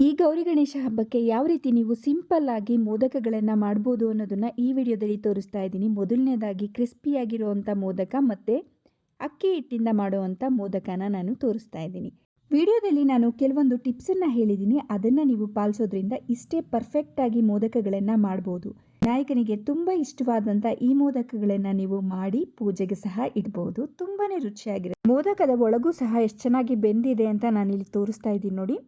ಈ ಗೌರಿ ಗಣೇಶ ಹಬ್ಬಕ್ಕೆ ಯಾವ ರೀತಿ ನೀವು ಸಿಂಪಲ್ ಆಗಿ ಮೋದಕಗಳನ್ನು ಮಾಡ್ಬೋದು ಅನ್ನೋದನ್ನು ಈ ವಿಡಿಯೋದಲ್ಲಿ ತೋರಿಸ್ತಾ ಇದ್ದೀನಿ. ಮೊದಲನೇದಾಗಿ ಕ್ರಿಸ್ಪಿಯಾಗಿರುವಂಥ ಮೋದಕ ಮತ್ತು ಅಕ್ಕಿ ಹಿಟ್ಟಿಂದ ಮಾಡುವಂಥ ಮೋದಕನ ನಾನು ತೋರಿಸ್ತಾ ಇದ್ದೀನಿ. ವಿಡಿಯೋದಲ್ಲಿ ನಾನು ಕೆಲವೊಂದು ಟಿಪ್ಸನ್ನು ಹೇಳಿದ್ದೀನಿ. ಅದನ್ನು ನೀವು ಪಾಲಿಸೋದ್ರಿಂದ ಇಷ್ಟೇ ಪರ್ಫೆಕ್ಟಾಗಿ ಮೋದಕಗಳನ್ನು ಮಾಡ್ಬೋದು. ನಾಯಕನಿಗೆ ತುಂಬ ಇಷ್ಟವಾದಂಥ ಈ ಮೋದಕಗಳನ್ನು ನೀವು ಮಾಡಿ ಪೂಜೆಗೆ ಸಹ ಇಡ್ಬೋದು. ತುಂಬಾ ರುಚಿಯಾಗಿದೆ ಮೋದಕದ ಒಳಗೂ ಸಹ ಎಷ್ಟು ಚೆನ್ನಾಗಿ ಬೆಂದಿದೆ ಅಂತ ನಾನಿಲ್ಲಿ ತೋರಿಸ್ತಾ ಇದ್ದೀನಿ ನೋಡಿ.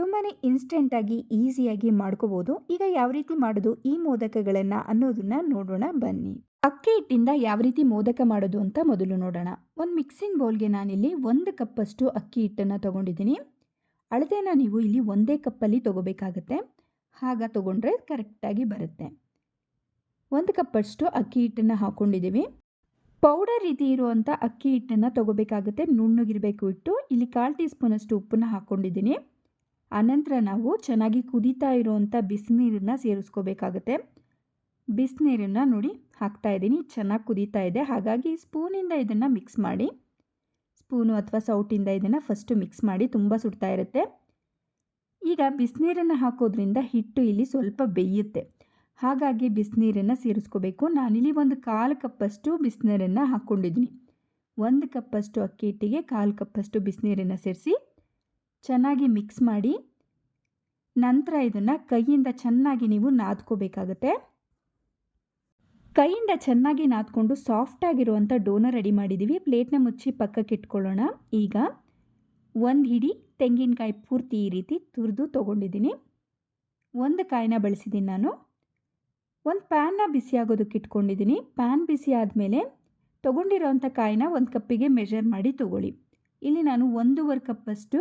ತುಂಬಾ ಇನ್ಸ್ಟೆಂಟಾಗಿ ಈಸಿಯಾಗಿ ಮಾಡ್ಕೋಬೋದು. ಈಗ ಯಾವ ರೀತಿ ಮಾಡೋದು, ಈ ಮೋದಕಗಳನ್ನು ಅನ್ನೋದನ್ನ ನೋಡೋಣ ಬನ್ನಿ. ಅಕ್ಕಿ ಹಿಟ್ಟಿಂದ ಯಾವ ರೀತಿ ಮೋದಕ ಮಾಡೋದು ಅಂತ ಮೊದಲು ನೋಡೋಣ. ಒಂದು ಮಿಕ್ಸಿಂಗ್ ಬೌಲ್ಗೆ ನಾನಿಲ್ಲಿ ಒಂದು ಕಪ್ಪಷ್ಟು ಅಕ್ಕಿ ಹಿಟ್ಟನ್ನು ತೊಗೊಂಡಿದ್ದೀನಿ. ಅಳತೆನ ನೀವು ಇಲ್ಲಿ ಒಂದೇ ಕಪ್ಪಲ್ಲಿ ತೊಗೋಬೇಕಾಗತ್ತೆ. ಆಗ ತೊಗೊಂಡ್ರೆ ಕರೆಕ್ಟಾಗಿ ಬರುತ್ತೆ. ಒಂದು ಕಪ್ಪಷ್ಟು ಅಕ್ಕಿ ಹಿಟ್ಟನ್ನು ಹಾಕ್ಕೊಂಡಿದ್ದೀವಿ ಪೌಡರ್ ರೀತಿ ಇರುವಂಥ ಅಕ್ಕಿ ಹಿಟ್ಟನ್ನು ತೊಗೋಬೇಕಾಗುತ್ತೆ. ನುಣ್ಣಗಿರಬೇಕು ಇಟ್ಟು ಇಲ್ಲಿ ಕಾಲು ಟೀ ಸ್ಪೂನಷ್ಟು ಉಪ್ಪನ್ನು ಹಾಕ್ಕೊಂಡಿದ್ದೀನಿ ಆನಂತರ ನಾವು ಚೆನ್ನಾಗಿ ಕುದೀತಾ ಇರೋವಂಥ ಬಿಸಿನೀರನ್ನು ಸೇರಿಸ್ಕೋಬೇಕಾಗತ್ತೆ. ಬಿಸಿನೀರನ್ನು ನೋಡಿ ಹಾಕ್ತಾ ಇದ್ದೀನಿ, ಚೆನ್ನಾಗಿ ಕುದೀತಾ ಇದೆ. ಹಾಗಾಗಿ ಸ್ಪೂನಿಂದ ಇದನ್ನು ಮಿಕ್ಸ್ ಮಾಡಿ, ಸ್ಪೂನು ಅಥವಾ ಸೌಟಿಂದ ಇದನ್ನು ಫಸ್ಟು ಮಿಕ್ಸ್ ಮಾಡಿ ತುಂಬ ಸುಡ್ತಾ ಇರುತ್ತೆ. ಈಗ ಬಿಸಿನೀರನ್ನು ಹಾಕೋದ್ರಿಂದ ಹಿಟ್ಟು ಇಲ್ಲಿ ಸ್ವಲ್ಪ ಬೇಯುತ್ತೆ. ಹಾಗಾಗಿ ಬಿಸಿನೀರನ್ನು ಸೇರಿಸ್ಕೋಬೇಕು. ನಾನಿಲ್ಲಿ ಒಂದು ಕಾಲು ಕಪ್ಪಷ್ಟು ಬಿಸಿನೀರನ್ನು ಹಾಕ್ಕೊಂಡಿದ್ದೀನಿ. ಒಂದು ಕಪ್ಪಷ್ಟು ಅಕ್ಕಿ ಹಿಟ್ಟಿಗೆ ಕಾಲು ಕಪ್ಪಷ್ಟು ಬಿಸಿನೀರನ್ನು ಸೇರಿಸಿ ಚೆನ್ನಾಗಿ ಮಿಕ್ಸ್ ಮಾಡಿ ನಂತರ ಇದನ್ನು ಕೈಯಿಂದ ಚೆನ್ನಾಗಿ ನೀವು ನಾದ್ಕೋಬೇಕಾಗತ್ತೆ. ಕೈಯಿಂದ ಚೆನ್ನಾಗಿ ನಾದ್ಕೊಂಡು ಸಾಫ್ಟಾಗಿರುವಂಥ ಡೋನ ರೆಡಿ ಮಾಡಿದ್ದೀವಿ ಪ್ಲೇಟ್ನ ಮುಚ್ಚಿ ಪಕ್ಕಕ್ಕೆ ಇಟ್ಕೊಳ್ಳೋಣ. ಈಗ ಒಂದು ಹಿಡಿ ತೆಂಗಿನಕಾಯಿ ಪೂರ್ತಿ ಈ ರೀತಿ ತುರಿದು ತೊಗೊಂಡಿದ್ದೀನಿ. ಒಂದು ಕಾಯಿನ ಬಳಸಿದ್ದೀನಿ ನಾನು. ಒಂದು ಪ್ಯಾನ್ನ ಬಿಸಿ ಆಗೋದಕ್ಕೆ ಇಟ್ಕೊಂಡಿದ್ದೀನಿ ಪ್ಯಾನ್ ಬಿಸಿ ಆದಮೇಲೆ ತೊಗೊಂಡಿರೋವಂಥ ಕಾಯಿನ ಒಂದು ಕಪ್ಪಿಗೆ ಮೆಷರ್ ಮಾಡಿ ತೊಗೊಳ್ಳಿ. ಇಲ್ಲಿ ನಾನು ಒಂದೂವರೆ ಕಪ್ಪಷ್ಟು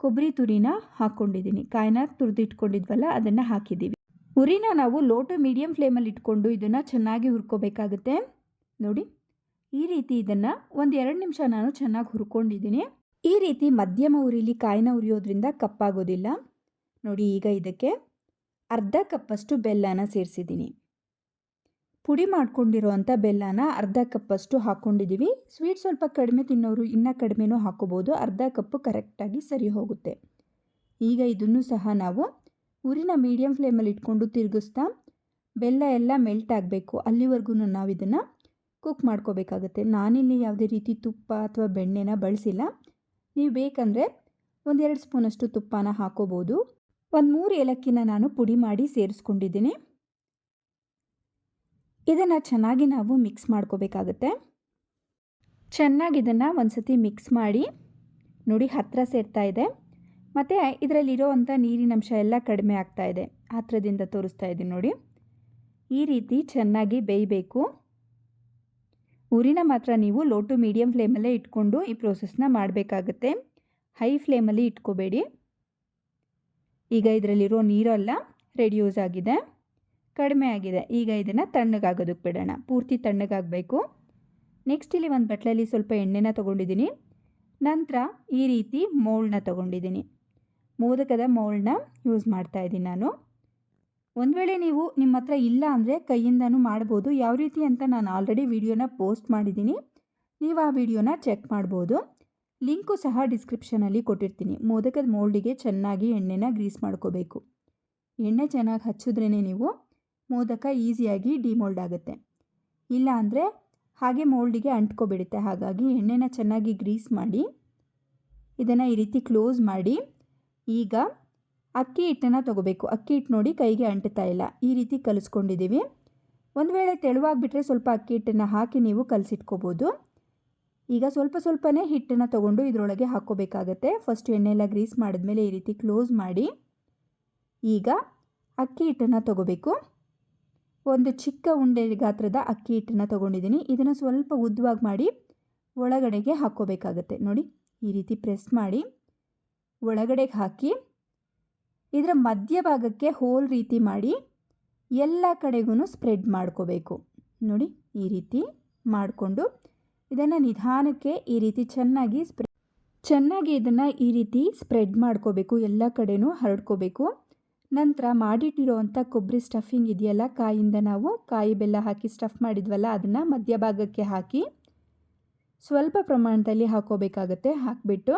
ಕೊಬ್ಬರಿ ತುರಿನ ಹಾಕ್ಕೊಂಡಿದ್ದೀನಿ. ಕಾಯಿನ ತುರಿದಿಟ್ಕೊಂಡಿದ್ವಲ್ಲ, ಅದನ್ನು ಹಾಕಿದ್ದೀವಿ. ಉರಿನ ನಾವು ಲೋಟ ಟು ಮೀಡಿಯಮ್ ಫ್ಲೇಮಲ್ಲಿ ಇಟ್ಕೊಂಡು ಇದನ್ನು ಚೆನ್ನಾಗಿ ಹುರ್ಕೋಬೇಕಾಗುತ್ತೆ. ನೋಡಿ, ಈ ರೀತಿ ಇದನ್ನು ಒಂದು ಎರಡು ನಿಮಿಷ ನಾನು ಚೆನ್ನಾಗಿ ಹುರ್ಕೊಂಡಿದ್ದೀನಿ. ಈ ರೀತಿ ಮಧ್ಯಮ ಉರಿಲಿ ಕಾಯಿನ ಉರಿಯೋದ್ರಿಂದ ಕಪ್ಪಾಗೋದಿಲ್ಲ. ನೋಡಿ, ಈಗ ಇದಕ್ಕೆ ಅರ್ಧ ಕಪ್ಪಷ್ಟು ಬೆಲ್ಲನ ಸೇರಿಸಿದ್ದೀನಿ. ಪುಡಿ ಮಾಡ್ಕೊಂಡಿರೋವಂಥ ಬೆಲ್ಲನ ಅರ್ಧ ಕಪ್ಪಷ್ಟು ಹಾಕ್ಕೊಂಡಿದ್ದೀವಿ. ಸ್ವೀಟ್ ಸ್ವಲ್ಪ ಕಡಿಮೆ ತಿನ್ನೋರು ಇನ್ನೂ ಕಡಿಮೆನೂ ಹಾಕೋಬೋದು. ಅರ್ಧ ಕಪ್ಪು ಕರೆಕ್ಟಾಗಿ ಸರಿ ಹೋಗುತ್ತೆ. ಈಗ ಇದನ್ನು ಸಹ ನಾವು ಊರಿನ ಮೀಡಿಯಮ್ ಫ್ಲೇಮಲ್ಲಿ ಇಟ್ಕೊಂಡು ತಿರುಗಿಸ್ತಾ ಬೆಲ್ಲ ಎಲ್ಲ ಮೆಲ್ಟ್ ಆಗಬೇಕು. ಅಲ್ಲಿವರೆಗೂ ನಾವು ಇದನ್ನು ಕುಕ್ ಮಾಡ್ಕೋಬೇಕಾಗುತ್ತೆ. ನಾನಿಲ್ಲಿ ಯಾವುದೇ ರೀತಿ ತುಪ್ಪ ಅಥವಾ ಬೆಣ್ಣೆನ ಬಳಸಿಲ್ಲ. ನೀವು ಬೇಕಂದರೆ ಒಂದೆರಡು ಸ್ಪೂನಷ್ಟು ತುಪ್ಪನ ಹಾಕೋಬೋದು. ಒಂದು ಮೂರು ಏಲಕ್ಕಿನ ನಾನು ಪುಡಿ ಮಾಡಿ ಸೇರಿಸ್ಕೊಂಡಿದ್ದೀನಿ. ಇದನ್ನು ಚೆನ್ನಾಗಿ ನಾವು ಮಿಕ್ಸ್ ಮಾಡ್ಕೋಬೇಕಾಗುತ್ತೆ. ಚೆನ್ನಾಗಿ ಇದನ್ನು ಒಂದು ಸತಿ ಮಿಕ್ಸ್ ಮಾಡಿ, ನೋಡಿ ಹತ್ತಿರ ಸೇರ್ತಾ ಇದೆ. ಮತ್ತು ಇದರಲ್ಲಿರೋವಂಥ ನೀರಿನಂಶ ಎಲ್ಲ ಕಡಿಮೆ ಆಗ್ತಾ ಇದೆ. ಹತ್ತಿರದಿಂದ ತೋರಿಸ್ತಾ ಇದ್ದೀನಿ ನೋಡಿ. ಈ ರೀತಿ ಚೆನ್ನಾಗಿ ಬೇಯಬೇಕು. ಊರಿನ ಮಾತ್ರ ನೀವು ಲೋ ಟು ಮೀಡಿಯಮ್ ಫ್ಲೇಮಲ್ಲೇ ಇಟ್ಕೊಂಡು ಈ ಪ್ರೋಸೆಸ್ನ ಮಾಡಬೇಕಾಗತ್ತೆ. ಹೈ ಫ್ಲೇಮಲ್ಲಿ ಇಟ್ಕೋಬೇಡಿ. ಈಗ ಇದರಲ್ಲಿರೋ ನೀರೆಲ್ಲ ರೆಡ್ಯೂಸ್ ಆಗಿದೆ. ಕಡಿಮೆ ಆಗಿದೆ. ಈಗ ಇದನ್ನು ತಣ್ಣಗಾಗೋದಕ್ಕೆ ಬಿಡೋಣ. ಪೂರ್ತಿ ತಣ್ಣಗಾಗಬೇಕು. ನೆಕ್ಸ್ಟ್ ಇಲ್ಲಿ ಒಂದು ಬಟ್ಲಲ್ಲಿ ಸ್ವಲ್ಪ ಎಣ್ಣೆನ ತೊಗೊಂಡಿದ್ದೀನಿ. ನಂತರ ಈ ರೀತಿ ಮೋಲ್ಡ್ನ ತೊಗೊಂಡಿದ್ದೀನಿ. ಮೋದಕದ ಮೋಲ್ಡ್ನ ಯೂಸ್ ಮಾಡ್ತಾ ಇದ್ದೀನಿ ನಾನು. ಒಂದು ವೇಳೆ ನೀವು ನಿಮ್ಮ ಹತ್ರ ಇಲ್ಲ ಅಂದರೆ ಕೈಯಿಂದನೂ ಮಾಡ್ಬೋದು. ಯಾವ ರೀತಿ ಅಂತ ನಾನು ಆಲ್ರೆಡಿ ವಿಡಿಯೋನ ಪೋಸ್ಟ್ ಮಾಡಿದ್ದೀನಿ. ನೀವು ಆ ವಿಡಿಯೋನ ಚೆಕ್ ಮಾಡ್ಬೋದು. ಲಿಂಕು ಸಹ ಡಿಸ್ಕ್ರಿಪ್ಷನಲ್ಲಿ ಕೊಟ್ಟಿರ್ತೀನಿ. ಮೋದಕದ ಮೋಲ್ಡಿಗೆ ಚೆನ್ನಾಗಿ ಎಣ್ಣೆನ ಗ್ರೀಸ್ ಮಾಡ್ಕೋಬೇಕು. ಎಣ್ಣೆ ಚೆನ್ನಾಗಿ ಹಚ್ಚಿದ್ರೇ ನೀವು ಮೋದಕ ಈಸಿಯಾಗಿ ಡಿಮೋಲ್ಡ್ ಆಗುತ್ತೆ. ಇಲ್ಲ ಅಂದರೆ ಹಾಗೆ ಮೋಲ್ಡಿಗೆ ಅಂಟ್ಕೊಬಿಡುತ್ತೆ. ಹಾಗಾಗಿ ಎಣ್ಣೆನ ಚೆನ್ನಾಗಿ ಗ್ರೀಸ್ ಮಾಡಿ, ಇದನ್ನು ಈ ರೀತಿ ಕ್ಲೋಸ್ ಮಾಡಿ, ಈಗ ಅಕ್ಕಿ ಹಿಟ್ಟನ್ನು ತೊಗೋಬೇಕು. ಅಕ್ಕಿ ಹಿಟ್ಟು ನೋಡಿ ಕೈಗೆ ಅಂಟುತ್ತಾ ಇಲ್ಲ. ಈ ರೀತಿ ಕಲಿಸ್ಕೊಂಡಿದ್ದೀವಿ. ಒಂದು ವೇಳೆ ತೆಳುವಾಗಿಬಿಟ್ರೆ ಸ್ವಲ್ಪ ಅಕ್ಕಿ ಹಿಟ್ಟನ್ನು ಹಾಕಿ ನೀವು ಕಲಸಿಟ್ಕೋಬೋದು. ಈಗ ಸ್ವಲ್ಪ ಸ್ವಲ್ಪನೇ ಹಿಟ್ಟನ್ನು ತೊಗೊಂಡು ಇದರೊಳಗೆ ಹಾಕ್ಕೋಬೇಕಾಗತ್ತೆ. ಫಸ್ಟ್ ಎಣ್ಣೆಲ್ಲ ಗ್ರೀಸ್ ಮಾಡಿದ್ಮೇಲೆ ಈ ರೀತಿ ಕ್ಲೋಸ್ ಮಾಡಿ, ಈಗ ಅಕ್ಕಿ ಹಿಟ್ಟನ್ನು ತೊಗೋಬೇಕು. ಒಂದು ಚಿಕ್ಕ ಉಂಡೆ ಗಾತ್ರದ ಅಕ್ಕಿ ಹಿಟ್ಟನ್ನು ತೊಗೊಂಡಿದ್ದೀನಿ. ಇದನ್ನು ಸ್ವಲ್ಪ ಉದ್ದವಾಗಿ ಮಾಡಿ ಒಳಗಡೆಗೆ ಹಾಕ್ಕೋಬೇಕಾಗತ್ತೆ. ನೋಡಿ, ಈ ರೀತಿ ಪ್ರೆಸ್ ಮಾಡಿ ಒಳಗಡೆಗೆ ಹಾಕಿ ಇದರ ಮಧ್ಯಭಾಗಕ್ಕೆ ಹೋಲ್ ರೀತಿ ಮಾಡಿ ಎಲ್ಲ ಕಡೆಗೂ ಸ್ಪ್ರೆಡ್ ಮಾಡ್ಕೋಬೇಕು. ನೋಡಿ, ಈ ರೀತಿ ಮಾಡಿಕೊಂಡು ಇದನ್ನು ನಿಧಾನಕ್ಕೆ ಈ ರೀತಿ ಚೆನ್ನಾಗಿ ಸ್ಪ್ರೆ ಚೆನ್ನಾಗಿ ಇದನ್ನು ಈ ರೀತಿ ಸ್ಪ್ರೆಡ್ ಮಾಡ್ಕೋಬೇಕು. ಎಲ್ಲ ಕಡೆನೂ ಹರಡ್ಕೋಬೇಕು. ನಂತರ ಮಾಡಿಟ್ಟಿರೋವಂಥ ಕೊಬ್ಬರಿ ಸ್ಟಫಿಂಗ್ ಇದೆಯಲ್ಲ, ಕಾಯಿಂದ ನಾವು ಕಾಯಿ ಬೆಲ್ಲ ಹಾಕಿ ಸ್ಟಫ್ ಮಾಡಿದ್ವಲ್ಲ, ಅದನ್ನು ಮಧ್ಯಭಾಗಕ್ಕೆ ಹಾಕಿ ಸ್ವಲ್ಪ ಪ್ರಮಾಣದಲ್ಲಿ ಹಾಕೋಬೇಕಾಗತ್ತೆ, ಹಾಕಿಬಿಟ್ಟು.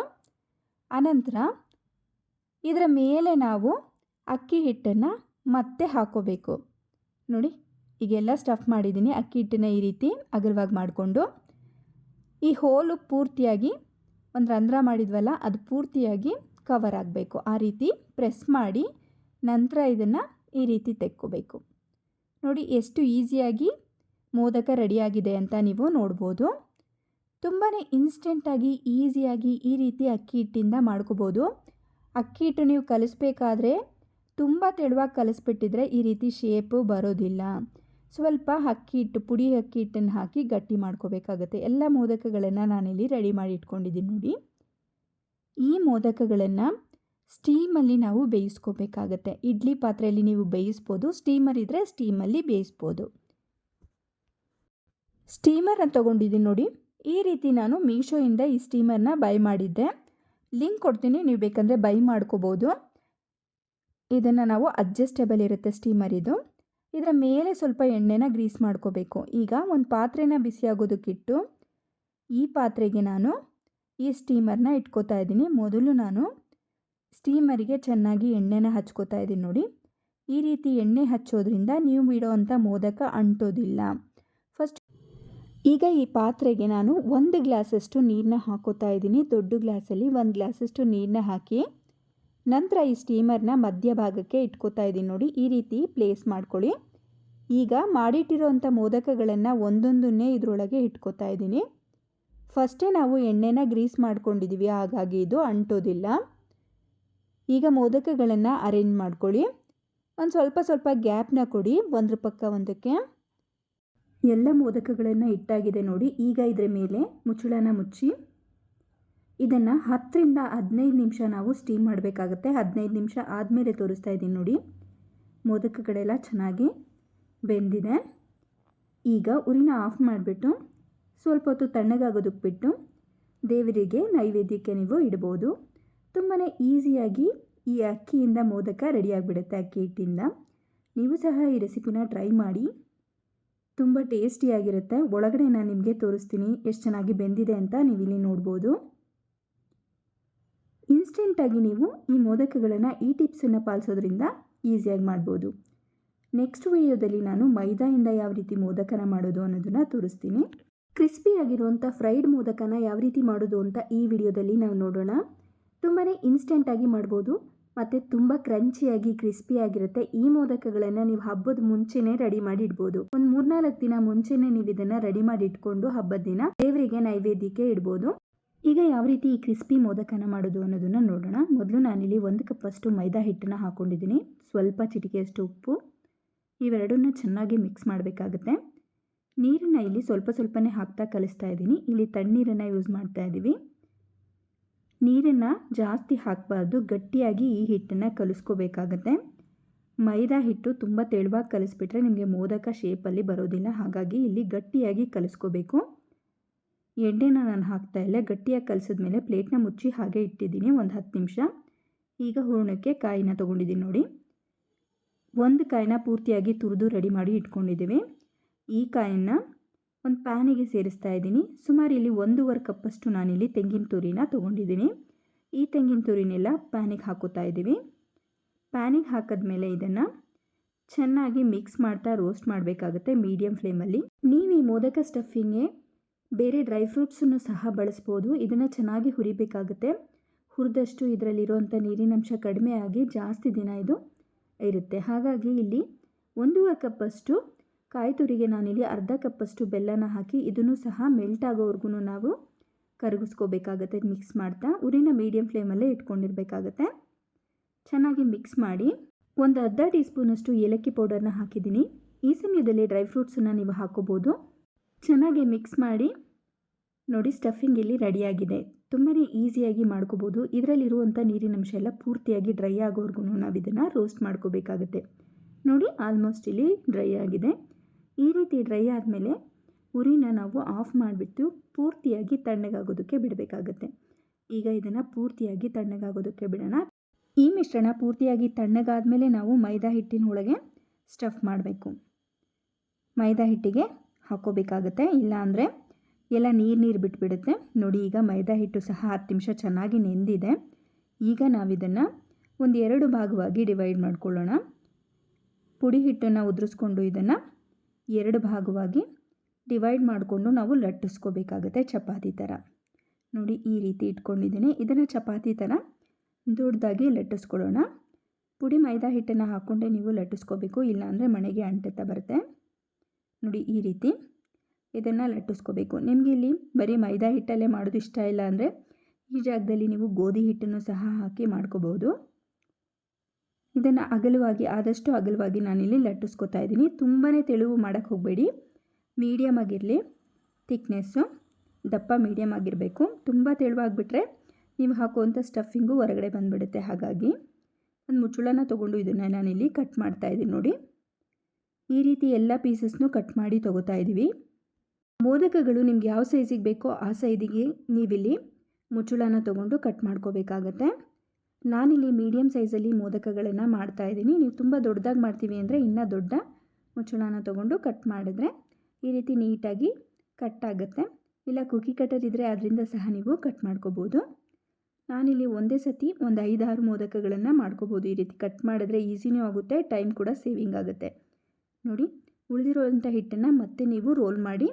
ಆನಂತರ ಇದರ ಮೇಲೆ ನಾವು ಅಕ್ಕಿ ಹಿಟ್ಟನ್ನು ಮತ್ತೆ ಹಾಕೋಬೇಕು. ನೋಡಿ, ಈಗೆಲ್ಲ ಸ್ಟಫ್ ಮಾಡಿದ್ದೀನಿ, ಅಕ್ಕಿ ಹಿಟ್ಟನ್ನ ಈ ರೀತಿ ಅಗಲವಾಗಿ ಮಾಡಿಕೊಂಡು. ಈ ಹೋಲು ಪೂರ್ತಿಯಾಗಿ ಒಂದು ರಂಧ್ರ ಮಾಡಿದ್ವಲ್ಲ, ಅದು ಪೂರ್ತಿಯಾಗಿ ಕವರ್ ಆಗಬೇಕು. ಆ ರೀತಿ ಪ್ರೆಸ್ ಮಾಡಿ ನಂತರ ಇದನ್ನು ಈ ರೀತಿ ತೆಕ್ಕೋಬೇಕು. ನೋಡಿ ಎಷ್ಟು ಈಸಿಯಾಗಿ ಮೋದಕ ರೆಡಿಯಾಗಿದೆ ಅಂತ ನೀವು ನೋಡ್ಬೋದು. ತುಂಬಾ ಇನ್ಸ್ಟೆಂಟಾಗಿ ಈಸಿಯಾಗಿ ಈ ರೀತಿ ಅಕ್ಕಿ ಹಿಟ್ಟಿಂದ ಮಾಡ್ಕೋಬೋದು. ಅಕ್ಕಿ ಹಿಟ್ಟು ನೀವು ಕಲಿಸ್ಬೇಕಾದ್ರೆ ತುಂಬ ತೆಳುವಾಗಿ ಕಲಿಸ್ಬಿಟ್ಟಿದ್ರೆ ಈ ರೀತಿ ಶೇಪು ಬರೋದಿಲ್ಲ. ಸ್ವಲ್ಪ ಅಕ್ಕಿ ಹಿಟ್ಟು, ಪುಡಿ ಅಕ್ಕಿ ಹಿಟ್ಟನ್ನು ಹಾಕಿ ಗಟ್ಟಿ ಮಾಡ್ಕೋಬೇಕಾಗುತ್ತೆ. ಎಲ್ಲ ಮೋದಕಗಳನ್ನು ನಾನಿಲ್ಲಿ ರೆಡಿ ಮಾಡಿ ಇಟ್ಕೊಂಡಿದ್ದೀನಿ ನೋಡಿ. ಈ ಮೋದಕಗಳನ್ನು ಸ್ಟೀಮಲ್ಲಿ ನಾವು ಬೇಯಿಸ್ಕೋಬೇಕಾಗತ್ತೆ. ಇಡ್ಲಿ ಪಾತ್ರೆಯಲ್ಲಿ ನೀವು ಬೇಯಿಸ್ಬೋದು ಸ್ಟೀಮರ್ ಇದ್ದರೆ ಸ್ಟೀಮಲ್ಲಿ ಬೇಯಿಸ್ಬೋದು. ಸ್ಟೀಮರನ್ನು ತೊಗೊಂಡಿದ್ದೀನಿ ನೋಡಿ. ಈ ರೀತಿ ನಾನು ಮೀಶೋಯಿಂದ ಈ ಸ್ಟೀಮರ್ನ ಬೈ ಮಾಡಿದ್ದೆ. ಲಿಂಕ್ ಕೊಡ್ತೀನಿ, ನೀವು ಬೇಕಂದರೆ ಬೈ ಮಾಡ್ಕೋಬೋದು. ಇದನ್ನು ನಾವು ಅಡ್ಜಸ್ಟೇಬಲ್ ಇರುತ್ತೆ ಸ್ಟೀಮರ್ ಇದು. ಇದರ ಮೇಲೆ ಸ್ವಲ್ಪ ಎಣ್ಣೆನ ಗ್ರೀಸ್ ಮಾಡ್ಕೋಬೇಕು. ಈಗ ಒಂದು ಪಾತ್ರೆನ ಬಿಸಿಯಾಗೋದಕ್ಕಿಟ್ಟು ಈ ಪಾತ್ರೆಗೆ ನಾನು ಈ ಸ್ಟೀಮರ್ನ ಇಟ್ಕೋತಾ ಇದ್ದೀನಿ. ಮೊದಲು ನಾನು ಸ್ಟೀಮರಿಗೆ ಚೆನ್ನಾಗಿ ಎಣ್ಣೆನ ಹಚ್ಕೋತಾ ಇದ್ದೀನಿ ನೋಡಿ. ಈ ರೀತಿ ಎಣ್ಣೆ ಹಚ್ಚೋದ್ರಿಂದ ನೀವು ಬಿಡೋವಂಥ ಮೋದಕ ಅಂಟೋದಿಲ್ಲ. ಫಸ್ಟ್ ಈಗ ಈ ಪಾತ್ರೆಗೆ ನಾನು ಒಂದು ಗ್ಲಾಸಷ್ಟು ನೀರನ್ನ ಹಾಕೋತಾ ಇದ್ದೀನಿ ದೊಡ್ಡ ಗ್ಲಾಸಲ್ಲಿ ಒಂದು ಗ್ಲಾಸಷ್ಟು ನೀರನ್ನ ಹಾಕಿ ನಂತರ ಈ ಸ್ಟೀಮರ್ನ ಮಧ್ಯಭಾಗಕ್ಕೆ ಇಟ್ಕೋತಾ ಇದ್ದೀನಿ ನೋಡಿ. ಈ ರೀತಿ ಪ್ಲೇಸ್ ಮಾಡ್ಕೊಳ್ಳಿ. ಈಗ ಮಾಡಿಟ್ಟಿರೋವಂಥ ಮೋದಕಗಳನ್ನು ಒಂದೊಂದನ್ನೇ ಇದರೊಳಗೆ ಇಟ್ಕೋತಾ ಇದ್ದೀನಿ ಫಸ್ಟೇ ನಾವು ಎಣ್ಣೆನ ಗ್ರೀಸ್ ಮಾಡ್ಕೊಂಡಿದ್ದೀವಿ ಹಾಗಾಗಿ ಇದು ಅಂಟೋದಿಲ್ಲ. ಈಗ ಮೋದಕಗಳನ್ನು ಅರೇಂಜ್ ಮಾಡ್ಕೊಳ್ಳಿ. ಒಂದು ಸ್ವಲ್ಪ ಸ್ವಲ್ಪ ಗ್ಯಾಪ್ನ ಕೊಡಿ, ಒಂದ್ರ ಪಕ್ಕ ಒಂದಕ್ಕೆ. ಎಲ್ಲ ಮೋದಕಗಳನ್ನು ಇಟ್ಟಾಗಿದೆ ನೋಡಿ, ಈಗ ಇದರ ಮೇಲೆ ಮುಚ್ಚಳನ ಮುಚ್ಚಿ. ಇದನ್ನು ಹತ್ತರಿಂದ ಹದಿನೈದು ನಿಮಿಷ ನಾವು ಸ್ಟೀಮ್ ಮಾಡಬೇಕಾಗತ್ತೆ. ಹದಿನೈದು ನಿಮಿಷ ಆದಮೇಲೆ ತೋರಿಸ್ತಾ ಇದ್ದೀನಿ ನೋಡಿ. ಮೋದಕಗಳೆಲ್ಲ ಚೆನ್ನಾಗಿ ಬೆಂದಿದೆ. ಈಗ ಉರಿನ ಆಫ್ ಮಾಡಿಬಿಟ್ಟು ಸ್ವಲ್ಪ ಹೊತ್ತು ತಣ್ಣಗಾಗೋದಕ್ಕೆ ಬಿಟ್ಟು ದೇವರಿಗೆ ನೈವೇದ್ಯಕ್ಕೆ ನೀವು ಇಡ್ಬೋದು. ತುಂಬಾ ಈಸಿಯಾಗಿ ಈ ಅಕ್ಕಿಯಿಂದ ಮೋದಕ ರೆಡಿಯಾಗಿಬಿಡುತ್ತೆ ಅಕ್ಕಿ ಹಿಟ್ಟಿಂದ. ನೀವು ಸಹ ಈ ರೆಸಿಪಿನ ಟ್ರೈ ಮಾಡಿ. ತುಂಬ ಟೇಸ್ಟಿಯಾಗಿರುತ್ತೆ. ಒಳಗಡೆ ನಾನು ನಿಮಗೆ ತೋರಿಸ್ತೀನಿ ಎಷ್ಟು ಚೆನ್ನಾಗಿ ಬೆಂದಿದೆ ಅಂತ ನೀವು ಇಲ್ಲಿ ನೋಡ್ಬೋದು. ಇನ್ಸ್ಟೆಂಟಾಗಿ ನೀವು ಈ ಮೋದಕಗಳನ್ನು ಈ ಟಿಪ್ಸನ್ನು ಪಾಲಿಸೋದ್ರಿಂದ ಈಸಿಯಾಗಿ ಮಾಡ್ಬೋದು. ನೆಕ್ಸ್ಟ್ ವಿಡಿಯೋದಲ್ಲಿ ನಾನು ಮೈದಾಯಿಂದ ಯಾವ ರೀತಿ ಮೋದಕನ ಮಾಡೋದು ಅನ್ನೋದನ್ನು ತೋರಿಸ್ತೀನಿ. ಕ್ರಿಸ್ಪಿಯಾಗಿರುವಂಥ ಫ್ರೈಡ್ ಮೋದಕನ ಯಾವ ರೀತಿ ಮಾಡೋದು ಅಂತ ಈ ವಿಡಿಯೋದಲ್ಲಿ ನಾವು ನೋಡೋಣ. ತುಂಬಾ ಇನ್ಸ್ಟೆಂಟಾಗಿ ಮಾಡ್ಬೋದು. ಮತ್ತು ತುಂಬ ಕ್ರಂಚಿಯಾಗಿ ಕ್ರಿಸ್ಪಿಯಾಗಿರುತ್ತೆ ಈ ಮೋದಕಗಳನ್ನು ನೀವು ಹಬ್ಬದ ಮುಂಚೆನೇ ರೆಡಿ ಮಾಡಿ ಇಡ್ಬೋದು ಒಂದು ಮೂರ್ನಾಲ್ಕು ದಿನ ಮುಂಚೆನೇ ನೀವು ಇದನ್ನು ರೆಡಿ ಮಾಡಿ ಇಟ್ಕೊಂಡು ಹಬ್ಬದ ದಿನ ದೇವರಿಗೆ ನೈವೇದ್ಯಕ್ಕೆ ಇಡ್ಬೋದು. ಈಗ ಯಾವ ರೀತಿ ಈ ಕ್ರಿಸ್ಪಿ ಮೋದಕನ ಮಾಡೋದು ಅನ್ನೋದನ್ನು ನೋಡೋಣ. ಮೊದಲು ನಾನಿಲ್ಲಿ ಒಂದು ಕಪ್ಪಷ್ಟು ಮೈದಾ ಹಿಟ್ಟನ್ನು ಹಾಕ್ಕೊಂಡಿದ್ದೀನಿ ಸ್ವಲ್ಪ ಚಿಟಿಕೆಯಷ್ಟು ಉಪ್ಪು. ಇವೆರಡನ್ನ ಚೆನ್ನಾಗಿ ಮಿಕ್ಸ್ ಮಾಡಬೇಕಾಗುತ್ತೆ. ನೀರನ್ನು ಇಲ್ಲಿ ಸ್ವಲ್ಪ ಸ್ವಲ್ಪನೇ ಹಾಕ್ತಾ ಕಲಿಸ್ತಾ ಇದ್ದೀನಿ. ಇಲ್ಲಿ ತಣ್ಣೀರನ್ನು ಯೂಸ್ ಮಾಡ್ತಾ ಇದ್ದೀವಿ ನೀರನ್ನು ಜಾಸ್ತಿ ಹಾಕಬಾರ್ದು, ಗಟ್ಟಿಯಾಗಿ ಈ ಹಿಟ್ಟನ್ನು ಕಲಿಸ್ಕೋಬೇಕಾಗತ್ತೆ. ಮೈದಾ ಹಿಟ್ಟು ತುಂಬ ತೆಳುವಾಗಿ ಕಲಿಸ್ಬಿಟ್ರೆ ನಿಮಗೆ ಮೋದಕ ಶೇಪಲ್ಲಿ ಬರೋದಿಲ್ಲ, ಹಾಗಾಗಿ ಇಲ್ಲಿ ಗಟ್ಟಿಯಾಗಿ ಕಲಿಸ್ಕೋಬೇಕು. ಎಣ್ಣೆನ ನಾನು ಹಾಕ್ತಾ ಇಲ್ಲ, ಗಟ್ಟಿಯಾಗಿ ಕಲಿಸಿದ್ಮೇಲೆ ಪ್ಲೇಟ್ನ ಮುಚ್ಚಿ ಹಾಗೆ ಇಟ್ಟಿದ್ದೀನಿ, ಒಂದು ಹತ್ತು ನಿಮಿಷ. ಈಗ ಹೂರ್ಣಕ್ಕೆ ಕಾಯಿನ ತೊಗೊಂಡಿದ್ದೀನಿ ನೋಡಿ. ಒಂದು ಕಾಯಿನ ಪೂರ್ತಿಯಾಗಿ ತುರಿದು ರೆಡಿ ಮಾಡಿ ಇಟ್ಕೊಂಡಿದ್ದೀವಿ. ಈ ಕಾಯನ್ನು ಒಂದು ಪ್ಯಾನಿಗೆ ಸೇರಿಸ್ತಾ ಇದ್ದೀನಿ. ಸುಮಾರು ಇಲ್ಲಿ ಒಂದೂವರೆ ಕಪ್ಪಷ್ಟು ನಾನಿಲ್ಲಿ ತೆಂಗಿನ ತುರಿನ ತೊಗೊಂಡಿದ್ದೀನಿ. ಈ ತೆಂಗಿನ ತುರಿನೆಲ್ಲ ಪ್ಯಾನಿಗೆ ಹಾಕೋತಾ ಇದ್ದೀವಿ. ಪ್ಯಾನಿಗೆ ಹಾಕಿದ್ಮೇಲೆ ಇದನ್ನು ಚೆನ್ನಾಗಿ ಮಿಕ್ಸ್ ಮಾಡ್ತಾ ರೋಸ್ಟ್ ಮಾಡಬೇಕಾಗುತ್ತೆ ಮೀಡಿಯಮ್ ಫ್ಲೇಮಲ್ಲಿ. ನೀವು ಈ ಮೋದಕ ಸ್ಟಫಿಂಗ್ಗೆ ಬೇರೆ ಡ್ರೈ ಫ್ರೂಟ್ಸನ್ನು ಸಹ ಬಳಸ್ಬೋದು. ಇದನ್ನು ಚೆನ್ನಾಗಿ ಹುರಿಬೇಕಾಗುತ್ತೆ. ಹುರಿದಷ್ಟು ಇದರಲ್ಲಿರುವಂಥ ನೀರಿನಂಶ ಕಡಿಮೆ ಆಗಿ ಜಾಸ್ತಿ ದಿನ ಇದು ಇರುತ್ತೆ. ಹಾಗಾಗಿ ಇಲ್ಲಿ ಒಂದೂವರೆ ಕಪ್ಪಷ್ಟು ಕಾಯಿ ತುರಿಗೆ ನಾನಿಲ್ಲಿ ಅರ್ಧ ಕಪ್ಪಷ್ಟು ಬೆಲ್ಲನ ಹಾಕಿ ಇದನ್ನು ಸಹ ಮೆಲ್ಟ್ ಆಗೋವರೆಗೂ ನಾವು ಕರಗಿಸ್ಕೋಬೇಕಾಗತ್ತೆ. ಮಿಕ್ಸ್ ಮಾಡ್ತಾ ಉರಿನ ಮೀಡಿಯಂ ಫ್ಲೇಮಲ್ಲೇ ಇಟ್ಕೊಂಡಿರಬೇಕಾಗತ್ತೆ. ಚೆನ್ನಾಗಿ ಮಿಕ್ಸ್ ಮಾಡಿ ಒಂದು ಅರ್ಧ ಟೀ ಸ್ಪೂನಷ್ಟು ಏಲಕ್ಕಿ ಪೌಡರ್ನ ಹಾಕಿದ್ದೀನಿ. ಈ ಸಮಯದಲ್ಲಿ ಡ್ರೈ ಫ್ರೂಟ್ಸನ್ನು ನೀವು ಹಾಕೋಬೋದು. ಚೆನ್ನಾಗಿ ಮಿಕ್ಸ್ ಮಾಡಿ ನೋಡಿ ಸ್ಟಫಿಂಗ್ ಇಲ್ಲಿ ರೆಡಿಯಾಗಿದೆ ತುಂಬಾ ಈಸಿಯಾಗಿ ಮಾಡ್ಕೋಬೋದು. ಇದರಲ್ಲಿರುವಂಥ ನೀರಿನಂಶ ಎಲ್ಲ ಪೂರ್ತಿಯಾಗಿ ಡ್ರೈ ಆಗೋವರೆಗೂ ನಾವು ಇದನ್ನು ರೋಸ್ಟ್ ಮಾಡ್ಕೋಬೇಕಾಗುತ್ತೆ. ನೋಡಿ ಆಲ್ಮೋಸ್ಟ್ ಇಲ್ಲಿ ಡ್ರೈ ಆಗಿದೆ. ಈ ರೀತಿ ಡ್ರೈ ಆದಮೇಲೆ ಉರಿನ ನಾವು ಆಫ್ ಮಾಡಿಬಿಟ್ಟು ಪೂರ್ತಿಯಾಗಿ ತಣ್ಣಗಾಗೋದಕ್ಕೆ ಬಿಡಬೇಕಾಗತ್ತೆ. ಈಗ ಇದನ್ನು ಪೂರ್ತಿಯಾಗಿ ತಣ್ಣಗಾಗೋದಕ್ಕೆ ಬಿಡೋಣ. ಈ ಮಿಶ್ರಣ ಪೂರ್ತಿಯಾಗಿ ತಣ್ಣಗಾದ ನಾವು ಮೈದಾ ಹಿಟ್ಟಿನ ಒಳಗೆ ಸ್ಟಫ್ ಮಾಡಬೇಕು. ಮೈದಾ ಹಿಟ್ಟಿಗೆ ಹಾಕೋಬೇಕಾಗುತ್ತೆ ಇಲ್ಲಾಂದರೆ ಎಲ್ಲ ನೀರು ನೀರು ಬಿಟ್ಬಿಡುತ್ತೆ. ನೋಡಿ ಈಗ ಮೈದಾ ಹಿಟ್ಟು ಸಹ ಹತ್ತು ನಿಮಿಷ ಚೆನ್ನಾಗಿ ನೆಂದಿದೆ. ಈಗ ನಾವಿದನ್ನು ಒಂದು ಎರಡು ಭಾಗವಾಗಿ ಡಿವೈಡ್ ಮಾಡ್ಕೊಳ್ಳೋಣ. ಪುಡಿ ಹಿಟ್ಟನ್ನು ಉದುರಿಸ್ಕೊಂಡು ಇದನ್ನು ಎರಡು ಭಾಗವಾಗಿ ಡಿವೈಡ್ ಮಾಡಿಕೊಂಡು ನಾವು ಲಟ್ಟಿಸ್ಕೋಬೇಕಾಗುತ್ತೆ ಚಪಾತಿ ಥರ. ನೋಡಿ ಈ ರೀತಿ ಇಟ್ಕೊಂಡಿದ್ದೀನಿ. ಇದನ್ನು ಚಪಾತಿ ಥರ ದೊಡ್ಡದಾಗಿ ಲಟ್ಟಿಸ್ಕೊಳ್ಳೋಣ ಪುಡಿ ಮೈದಾ ಹಿಟ್ಟನ್ನು ಹಾಕ್ಕೊಂಡೆ ನೀವು ಲಟ್ಟಿಸ್ಕೋಬೇಕು. ಇಲ್ಲಾಂದರೆ ಮನೆಗೆ ಅಂಟುತ್ತಾ ಬರುತ್ತೆ. ನೋಡಿ ಈ ರೀತಿ ಇದನ್ನು ಲಟ್ಟಿಸ್ಕೋಬೇಕು. ನಿಮಗೆ ಇಲ್ಲಿ ಬರೀ ಮೈದಾ ಹಿಟ್ಟಲ್ಲೇ ಮಾಡೋದು ಇಷ್ಟ ಇಲ್ಲ ಅಂದರೆ ಈ ಜಾಗದಲ್ಲಿ ನೀವು ಗೋಧಿ ಹಿಟ್ಟನ್ನು ಸಹ ಹಾಕಿ ಮಾಡ್ಕೋಬೋದು. ಇದನ್ನು ಅಗಲವಾಗಿ, ಆದಷ್ಟು ಅಗಲವಾಗಿ ನಾನಿಲ್ಲಿ ಲಟ್ಟಿಸ್ಕೊತಾ ಇದ್ದೀನಿ. ತುಂಬಾ ತೆಳುವು ಮಾಡೋಕ್ಕೆ ಹೋಗಬೇಡಿ. ಮೀಡಿಯಮ್ ಆಗಿರಲಿ, ಥಿಕ್ನೆಸ್ಸು, ದಪ್ಪ ಮೀಡಿಯಮ್ ಆಗಿರಬೇಕು. ತುಂಬ ತೆಳುವಾಗಿಬಿಟ್ರೆ ನೀವು ಹಾಕುವಂಥ ಸ್ಟಫಿಂಗು ಹೊರಗಡೆ ಬಂದುಬಿಡುತ್ತೆ. ಹಾಗಾಗಿ ಒಂದು ಮುಚ್ಚುಳನ ತೊಗೊಂಡು ಇದನ್ನು ನಾನಿಲ್ಲಿ ಕಟ್ ಮಾಡ್ತಾ ಇದ್ದೀನಿ ನೋಡಿ. ಈ ರೀತಿ ಎಲ್ಲ ಪೀಸಸ್ನು ಕಟ್ ಮಾಡಿ ತೊಗೋತಾ ಇದ್ದೀವಿ. ಮೋದಕಗಳು ನಿಮ್ಗೆ ಯಾವ ಸೈಜಿಗೆ ಬೇಕೋ ಆ ಸೈಜಿಗೆ ನೀವಿಲ್ಲಿ ಮುಚ್ಚುಳನ ತೊಗೊಂಡು ಕಟ್ ಮಾಡ್ಕೋಬೇಕಾಗತ್ತೆ. ನಾನಿಲ್ಲಿ ಮೀಡಿಯಮ್ ಸೈಜಲ್ಲಿ ಮೋದಕಗಳನ್ನು ಮಾಡ್ತಾ ಇದ್ದೀನಿ. ನೀವು ತುಂಬ ದೊಡ್ಡದಾಗಿ ಮಾಡ್ತೀವಿ ಅಂದರೆ ಇನ್ನೂ ದೊಡ್ಡ ಮುಚ್ಚಳನ ತೊಗೊಂಡು ಕಟ್ ಮಾಡಿದ್ರೆ ಈ ರೀತಿ ನೀಟಾಗಿ ಕಟ್ ಆಗುತ್ತೆ. ಇಲ್ಲ ಕುಕ್ಕಿ ಕಟರ್ ಇದ್ದರೆ ಅದರಿಂದ ಸಹ ನೀವು ಕಟ್ ಮಾಡ್ಕೋಬೋದು. ನಾನಿಲ್ಲಿ ಒಂದೇ ಸತಿ ಒಂದು ಐದಾರು ಮೋದಕಗಳನ್ನು ಮಾಡ್ಕೋಬೋದು ಈ ರೀತಿ. ಕಟ್ ಮಾಡಿದ್ರೆ ಈಸಿನೂ ಆಗುತ್ತೆ ಟೈಮ್ ಕೂಡ ಸೇವಿಂಗ್ ಆಗುತ್ತೆ. ನೋಡಿ ಉಳಿದಿರುವಂಥ ಹಿಟ್ಟನ್ನು ಮತ್ತೆ ನೀವು ರೋಲ್ ಮಾಡಿ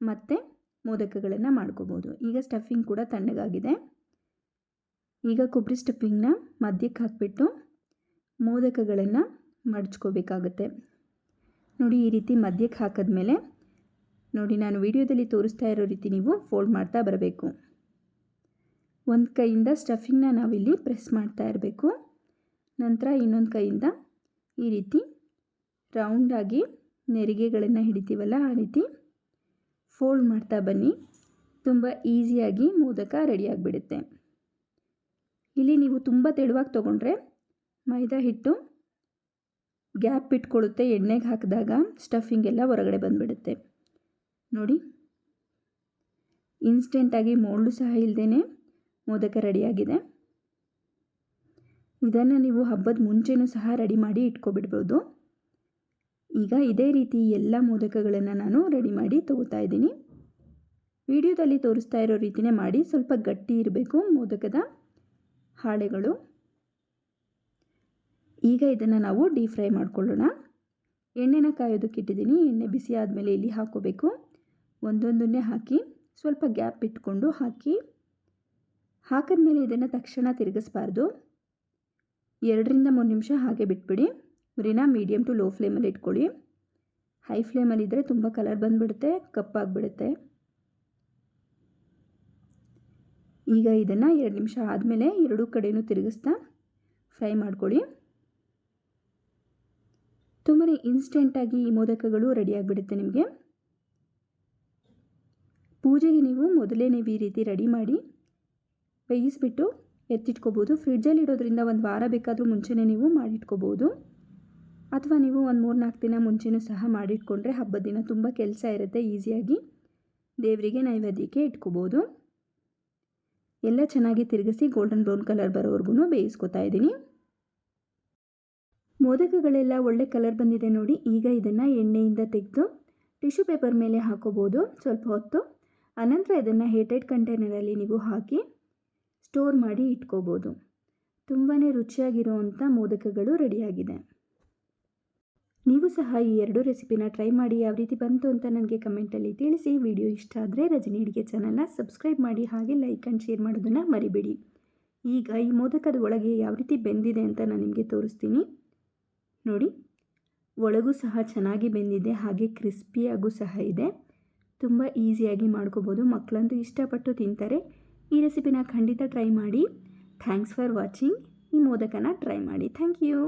ಮತ್ತೆ ಮೋದಕಗಳನ್ನು ಮಾಡ್ಕೋಬೋದು. ಈಗ ಸ್ಟಫಿಂಗ್ ಕೂಡ ತಣ್ಣಗಾಗಿದೆ. ಈಗ ಕೊಬ್ಬರಿ ಸ್ಟಫಿಂಗ್ನ ಮಧ್ಯಕ್ಕೆ ಹಾಕಿಬಿಟ್ಟು ಮೋದಕಗಳನ್ನು ಮಡಚ್ಕೋಬೇಕಾಗುತ್ತೆ. ನೋಡಿ ಈ ರೀತಿ ಮಧ್ಯಕ್ಕೆ ಹಾಕಿದ್ಮೇಲೆ ನೋಡಿ ನಾನು ವಿಡಿಯೋದಲ್ಲಿ ತೋರಿಸ್ತಾ ಇರೋ ರೀತಿ ನೀವು ಫೋಲ್ಡ್ ಮಾಡ್ತಾ ಬರಬೇಕು. ಒಂದು ಕೈಯಿಂದ ಸ್ಟಫಿಂಗ್ನ ನಾವಿಲ್ಲಿ ಪ್ರೆಸ್ ಮಾಡ್ತಾ ಇರಬೇಕು. ನಂತರ ಇನ್ನೊಂದು ಕೈಯಿಂದ ಈ ರೀತಿ ರೌಂಡಾಗಿ ನೆರಿಗೆಗಳನ್ನು ಹಿಡಿತೀವಲ್ಲ ಆ ರೀತಿ ಫೋಲ್ಡ್ ಮಾಡ್ತಾ ಬನ್ನಿ. ತುಂಬ ಈಸಿಯಾಗಿ ಮೋದಕ ರೆಡಿಯಾಗಿಬಿಡುತ್ತೆ ಇಲ್ಲಿ ನೀವು ತುಂಬ ತೆಳುವಾಗಿ ತೊಗೊಂಡ್ರೆ ಮೈದಾ ಹಿಟ್ಟು ಗ್ಯಾಪ್ ಇಟ್ಕೊಳ್ಳುತ್ತೆ ಎಣ್ಣೆಗೆ ಹಾಕಿದಾಗ ಸ್ಟಫಿಂಗ್ ಎಲ್ಲ ಹೊರಗಡೆ ಬಂದುಬಿಡುತ್ತೆ. ನೋಡಿ. ಇನ್ಸ್ಟೆಂಟಾಗಿ ಮೋಲ್ಡು ಸಹ ಇಲ್ಲದೇ ಮೋದಕ ರೆಡಿಯಾಗಿದೆ. ಇದನ್ನು ನೀವು ಹಬ್ಬದ ಮುಂಚೆನೂ ಸಹ ರೆಡಿ ಮಾಡಿ ಇಟ್ಕೊಬಿಡ್ಬೋದು. ಈಗ ಇದೇ ರೀತಿ ಎಲ್ಲ ಮೋದಕಗಳನ್ನು ನಾನು ರೆಡಿ ಮಾಡಿ ತೊಗೋತಾ ಇದ್ದೀನಿ. ವಿಡಿಯೋದಲ್ಲಿ ತೋರಿಸ್ತಾ ಇರೋ ರೀತಿಯೇ ಮಾಡಿ, ಸ್ವಲ್ಪ ಗಟ್ಟಿ ಇರಬೇಕು ಮೋದಕದ. ಹಾಳೆಗಳು ಈಗ ಇದನ್ನು ನಾವು ಡೀಪ್ ಫ್ರೈ ಮಾಡಿಕೊಳ್ಳೋಣ. ಎಣ್ಣೆನ ಕಾಯೋದಕ್ಕೆ ಇಟ್ಟಿದ್ದೀನಿ. ಎಣ್ಣೆ ಬಿಸಿ ಆದಮೇಲೆ ಇಲ್ಲಿ ಹಾಕೋಬೇಕು ಒಂದೊಂದನ್ನೇ ಹಾಕಿ ಸ್ವಲ್ಪ ಗ್ಯಾಪ್ ಇಟ್ಕೊಂಡು ಹಾಕಿ. ಹಾಕಿದ್ಮೇಲೆ ಇದನ್ನು ತಕ್ಷಣ ತಿರುಗಿಸ್ಬಾರ್ದು. ಎರಡರಿಂದ ಮೂರು ನಿಮಿಷ ಹಾಗೆ ಬಿಟ್ಬಿಡಿ. ಉರಿನ ಮೀಡಿಯಮ್ ಟು ಲೋ ಫ್ಲೇಮಲ್ಲಿ ಇಟ್ಕೊಳ್ಳಿ. ಹೈ ಫ್ಲೇಮಲ್ಲಿದ್ದರೆ ತುಂಬ ಕಲರ್ ಬಂದುಬಿಡುತ್ತೆ, ಕಪ್ಪಾಗಿಬಿಡುತ್ತೆ. ಈಗ ಇದನ್ನು ಎರಡು ನಿಮಿಷ ಆದಮೇಲೆ ಎರಡೂ ಕಡೆಯೂ ತಿರುಗಿಸ್ತಾ ಫ್ರೈ ಮಾಡ್ಕೊಳ್ಳಿ. ತುಂಬಾ ಇನ್ಸ್ಟೆಂಟಾಗಿ ಈ ಮೋದಕಗಳು ರೆಡಿಯಾಗಿಬಿಡುತ್ತೆ ನಿಮಗೆ. ಪೂಜೆಗೆ ನೀವು ಮೊದಲೇ ನೀವು ಈ ರೀತಿ ರೆಡಿ ಮಾಡಿ ಬೇಯಿಸ್ಬಿಟ್ಟು ಎತ್ತಿಟ್ಕೋಬೋದು. ಫ್ರಿಡ್ಜಲ್ಲಿ ಇಡೋದ್ರಿಂದ ಒಂದು ವಾರ ಬೇಕಾದರೂ ಮುಂಚೆನೇ ನೀವು ಮಾಡಿಟ್ಕೋಬೋದು. ಅಥವಾ ನೀವು ಒಂದು ಮೂರು ನಾಲ್ಕು ದಿನ ಮುಂಚೆನೂ ಸಹ ಮಾಡಿಟ್ಕೊಂಡ್ರೆ ಹಬ್ಬದ ದಿನ ತುಂಬ ಕೆಲಸ ಇರುತ್ತೆ ಈಸಿಯಾಗಿ ದೇವರಿಗೆ ನೈವೇದ್ಯಕ್ಕೆ ಇಟ್ಕೋಬೋದು. ಎಲ್ಲ ಚೆನ್ನಾಗಿ ತಿರುಗಿಸಿ ಗೋಲ್ಡನ್ ಬ್ರೌನ್ ಕಲರ್ ಬರೋವರೆಗೂ ಬೇಯಿಸ್ಕೊತಾ ಇದ್ದೀನಿ. ಮೋದಕಗಳೆಲ್ಲ ಒಳ್ಳೆ ಕಲರ್ ಬಂದಿದೆ ನೋಡಿ, ಈಗ ಇದನ್ನು ಎಣ್ಣೆಯಿಂದ ತೆಗೆದು ಟಿಶ್ಯೂ ಪೇಪರ್ ಮೇಲೆ ಹಾಕೋಬೋದು, ಸ್ವಲ್ಪ ಹೊತ್ತು. ಅನಂತರ ಇದನ್ನು ಹೇಟೆಡ್ ಕಂಟೈನರಲ್ಲಿ ನೀವು ಹಾಕಿ ಸ್ಟೋರ್ ಮಾಡಿ ಇಟ್ಕೋಬೋದು. ತುಂಬಾ ರುಚಿಯಾಗಿರುವಂಥ ಮೋದಕಗಳು ರೆಡಿಯಾಗಿದೆ ನೀವು ಸಹ ಈ ಎರಡು ರೆಸಿಪಿನ ಟ್ರೈ ಮಾಡಿ ಯಾವ ರೀತಿ ಬಂತು ಅಂತ ನನಗೆ ಕಮೆಂಟಲ್ಲಿ ತಿಳಿಸಿ. ವಿಡಿಯೋ ಇಷ್ಟ ಆದರೆ ರಜನಿ ಅಡುಗೆ ಚಾನಲ್ನ ಸಬ್ಸ್ಕ್ರೈಬ್ ಮಾಡಿ ಹಾಗೆ ಲೈಕ್ ಆ್ಯಂಡ್ ಶೇರ್ ಮಾಡೋದನ್ನು ಮರಿಬೇಡಿ. ಈಗ ಈ ಮೋದಕದ ಒಳಗೆ ಯಾವ ರೀತಿ ಬೆಂದಿದೆ ಅಂತ ನಾನು ನಿಮಗೆ ತೋರಿಸ್ತೀನಿ. ನೋಡಿ, ಒಳಗೂ ಸಹ ಚೆನ್ನಾಗಿ ಬೆಂದಿದೆ, ಹಾಗೆ ಕ್ರಿಸ್ಪಿಯಾಗೂ ಸಹ ಇದೆ. ತುಂಬ ಈಸಿಯಾಗಿ ಮಾಡ್ಕೋಬೋದು. ಮಕ್ಕಳಂತೂ ಇಷ್ಟಪಟ್ಟು ತಿಂತಾರೆ. ಈ ರೆಸಿಪಿನ ಖಂಡಿತ ಟ್ರೈ ಮಾಡಿ. Thanks for watching. ಈ ಮೋದಕನ ಟ್ರೈ ಮಾಡಿ. Thank you.